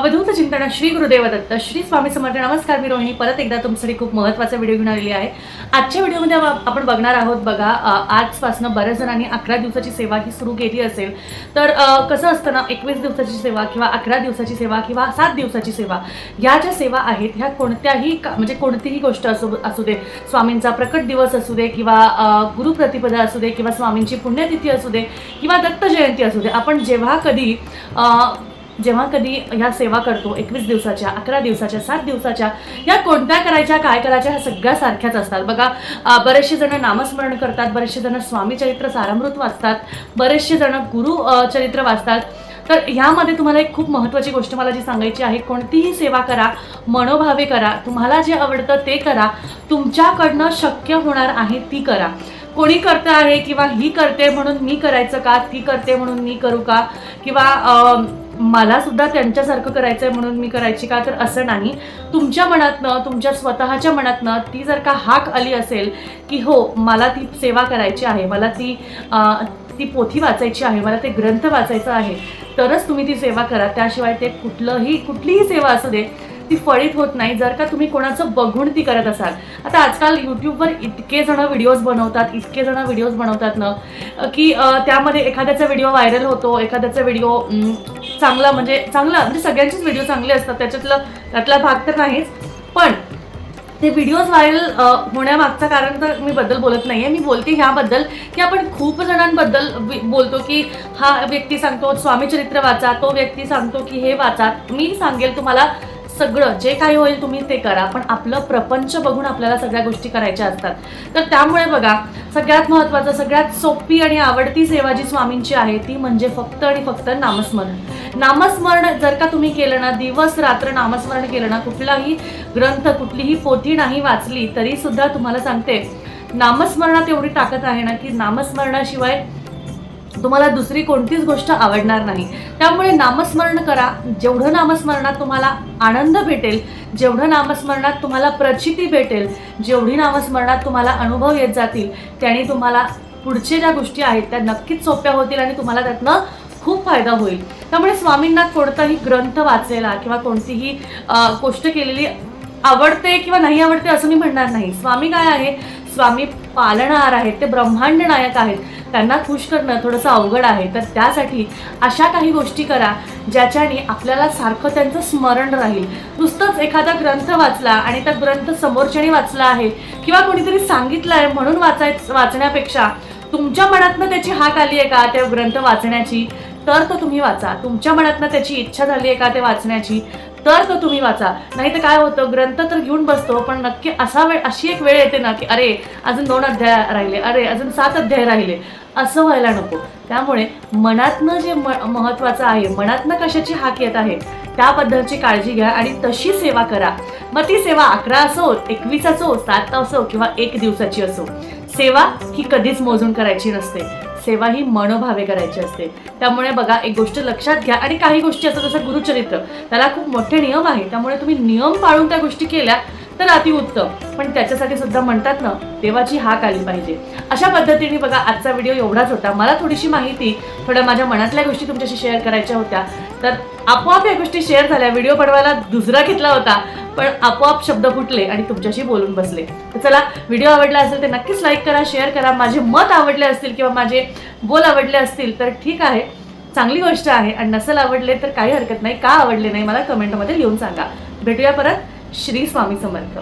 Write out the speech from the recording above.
अवधूत चिंतन श्री गुरुदेव दत्त श्री स्वामी समर्थ. नमस्कार मी रोहिणी. परत एकदा तुमच्यासाठी खूप महत्त्वाचा व्हिडिओ घेऊन आलेली आहे. आजच्या व्हिडिओमध्ये आपण बघणार आहोत बघा आजपासून आजपासनं बऱ्याच जणांनी अकरा दिवसाची सेवा ही सुरू केली असेल. तर कसं असतं ना एकवीस दिवसाची सेवा किंवा अकरा दिवसाची सेवा किंवा सात दिवसाची सेवा ह्या ज्या सेवा आहेत ह्या कोणत्याही का म्हणजे कोणतीही गोष्ट असू असू दे स्वामींचा प्रकट दिवस असू दे किंवा गुरुप्रतिपदा असू दे किंवा स्वामींची पुण्यतिथी असू दे किंवा दत्त जयंती असू दे आपण जेव्हा कधी जेव्हा कधी ह्या सेवा करतो एकवीस दिवसाच्या अकरा दिवसाच्या सात दिवसाच्या या कोणत्या करायच्या काय करायच्या ह्या सगळ्या सारख्याच असतात. बघा बरेचसे जण नामस्मरण करतात बरेचसे जण स्वामी चरित्र सारामृत वाचतात बरेचसे जण गुरु चरित्र वाचतात. तर ह्यामध्ये तुम्हाला एक खूप महत्त्वाची गोष्ट मला जी सांगायची आहे कोणतीही सेवा करा मनोभावे करा तुम्हाला जे आवडतं ते करा तुमच्याकडनं शक्य होणार आहे ती करा. कोणी करतं आहे किंवा ही करते म्हणून मी करायचं का ती करते म्हणून मी करू का किंवा मला सुद्धा त्यांच्यासारखं करायचं आहे म्हणून मी करायची का? तर असं नाही. तुमच्या मनातनं तुमच्या स्वतःच्या मनातनं ती जर का हाक आली असेल की हो मला ती सेवा करायची आहे मला ती ती पोथी वाचायची आहे मला ते ग्रंथ वाचायचं आहे तरच तुम्ही ती सेवा करा. त्याशिवाय ते कुठलंही कुठलीही सेवा असू दे ती फळीत होत नाही. जर का तुम्ही कोणाचं बघून ती करत असाल. आता आजकाल यूट्यूबवर इतके जणं व्हिडिओज बनवतात इतके जण व्हिडिओज बनवतात ना की त्यामध्ये एखाद्याचा व्हिडिओ व्हायरल होतो एखाद्याचा व्हिडिओ चांगला म्हणजे चांगला म्हणजे सगळ्यांचेच व्हिडिओ चांगले असतात त्याच्यातलं त्यातला भाग तर नाहीच. पण ते व्हिडिओज व्हायरल होण्यामागचं कारण तर मी बद्दल बोलत नाही आहे मी बोलते ह्याबद्दल की आपण खूप जणांबद्दल बोलतो की हा व्यक्ती सांगतो स्वामी चरित्र वाचा तो व्यक्ती सांगतो की हे वाचा. मी सांगेल तुम्हाला सगळं जे काही होईल तुम्ही ते करा. पण आपलं प्रपंच बघून आपल्याला सगळ्या गोष्टी करायच्या असतात. तर त्यामुळे बघा सगळ्यात महत्त्वाचं सगळ्यात सोपी आणि आवडती सेवा जी स्वामींची आहे ती म्हणजे फक्त आणि फक्त नामस्मरण. नामस्मरण जर का तुम्ही केलं ना दिवस रात्र नामस्मरण केलं ना कुठलाही ग्रंथ कुठलीही पोथी नाही वाचली तरी सुद्धा तुम्हाला सांगते नामस्मरणात एवढी ताकद आहे ना की नामस्मरणाशिवाय तुम्हाला दुसरी कोणतीच गोष्ट आवडणार नाही. त्यामुळे नामस्मरण करा. जेवढं नामस्मरणात तुम्हाला आनंद भेटेल जेवढं नामस्मरणात तुम्हाला प्रचिती भेटेल जेवढी नामस्मरणात तुम्हाला अनुभव येत जातील त्याने तुम्हाला पुढच्या ज्या गोष्टी आहेत त्या नक्कीच सोप्या होतील आणि तुम्हाला त्यातनं खूप फायदा होईल. त्यामुळे स्वामींना कोणताही ग्रंथ वाचलेला किंवा कोणतीही गोष्ट केलेली आवडते किंवा नाही आवडते असं मी म्हणणार नाही. स्वामी काय आहे? स्वामी पालनहार आहेत ते ब्रह्मांड नायक आहेत. त्यांना खुश करणं थोडंसं अवघड आहे. तर त्यासाठी अशा काही गोष्टी करा ज्याच्याने आपल्याला सारखं त्यांचं स्मरण राहील. नुसतंच एखादा ग्रंथ वाचला आणि त्या ग्रंथ समोरच्याने वाचला आहे किंवा कोणीतरी सांगितलं आहे म्हणून वाचाय वाचण्यापेक्षा तुमच्या मनातनं त्याची हाक आली आहे का त्या ग्रंथ वाचण्याची? तर तो तुम्ही वाचा. तुमच्या मनातनं त्याची इच्छा झाली आहे का ते वाचण्याची? तर तो तुम्ही वाचा. नाही तर काय होतं ग्रंथ तर घेऊन बसतो पण नक्की असा वेळ अशी एक वेळ येते ना की अरे अजून दोन अध्याय राहिले अरे अजून सात अध्याय राहिले असं व्हायला नको. त्यामुळे मनातनं जे म महत्त्वाचं आहे मनातनं कशाची हाक येत आहे त्याबद्दलची काळजी घ्या आणि तशी सेवा करा. मग ती सेवा अकरा असो एकवीस असो सात असो किंवा एक दिवसाची असो. सेवा ही कधीच मोजून करायची नसते. सेवा ही मनोभावे करायची असते. त्यामुळे बघा एक गोष्ट लक्षात घ्या. आणि काही गोष्टी असतात जसं गुरुचरित्र. त्याला खूप मोठे नियम आहे त्यामुळे तुम्ही नियम पाळून त्या गोष्टी केल्या तर अतिउत्तम. पण त्याच्यासाठी सुद्धा म्हणतात ना देवाची हाक आली पाहिजे. अशा पद्धतीने बघा आजचा व्हिडिओ एवढाच होता. मला थोडीशी माहिती थोड्या माझ्या मनातल्या गोष्टी तुमच्याशी शेअर करायच्या होत्या. तर आपोआप या गोष्टी शेअर झाल्या. व्हिडिओ बनवायला दुसरा घेतला होता. पण आपोआप शब्द फुटले आणि तुमच्याशी बोलून बसले. तर चला व्हिडिओ आवडला असेल तर नक्कीच लाईक करा शेअर करा. माझे मत आवडले असतील किंवा माझे बोल आवडले असतील तर ठीक आहे. चांगली गोष्ट आहे आणि नसेल आवडले तर काही हरकत नाही. का आवडले नाही मला कमेंटमध्ये लिहून सांगा. भेटूया परत. श्री स्वामी समर्थ.